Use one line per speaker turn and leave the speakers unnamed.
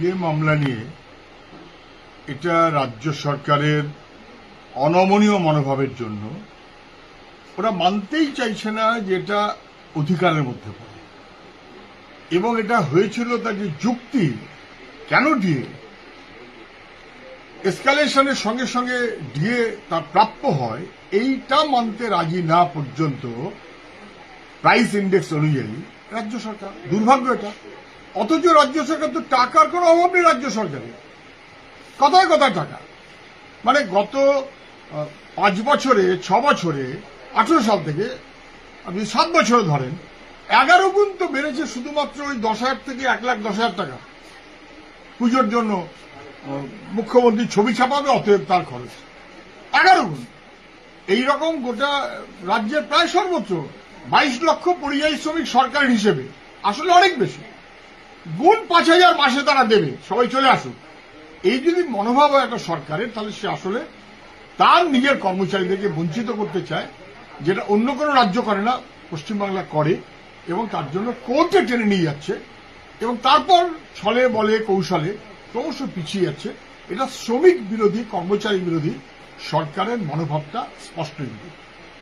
DA মামলা নিয়ে এটা রাজ্য সরকারের অনমনীয় মনোভাবের জন্য ওরা মানতেই চাইছে না যে এটা অধিকারের মধ্যে পড়ে। এবং এটা হয়েছিল তার যে যুক্তি কেন ডিএ এসকালেশনের সঙ্গে সঙ্গে ডিএ তার প্রাপ্য হয়। এইটা মানতে রাজি না পর্যন্ত প্রাইস ইন্ডেক্স অনুযায়ী রাজ্য সরকার। দুর্ভাগ্য এটা। অথচ রাজ্য সরকার তো টাকার কোনো অভাব নেই রাজ্য সরকারের। কথায় কথায় টাকা। মানে গত পাঁচ বছরে, ছ বছরে, আঠেরো সাল থেকে আপনি সাত বছরে ধরেন, এগারো গুণ তো বেড়েছে শুধুমাত্র ওই দশ হাজার থেকে এক লাখ দশ হাজার টাকা। পুজোর জন্য মুখ্যমন্ত্রী ছবি ছাপাবে, অতএব তার খরচ। এগারো গুণ। এইরকম গোটা রাজ্যের প্রায় সর্বোচ্চ বাইশ লক্ষ পরিযায়ী শ্রমিক সরকারের হিসেবে। আসলে অনেক বেশি। গুণ পাঁচ হাজার মাসে তারা দেবে। সবাই চলে আসুক। এই যদি মনোভাব হয় একটা সরকারের, তাহলে সে আসলে তার নিজের কর্মচারীদেরকে বঞ্চিত করতে চায়, যেটা অন্য কোনো রাজ্য করে না, পশ্চিমবাংলা করে, এবং তার জন্য কোর্টে টেনে নিয়ে যাচ্ছে, এবং তারপর ছলে বলে কৌশলে ক্রমশ পিছিয়ে যাচ্ছে। এটা শ্রমিক বিরোধী, কর্মচারী বিরোধী সরকারের মনোভাবটা স্পষ্ট ইঙ্গিত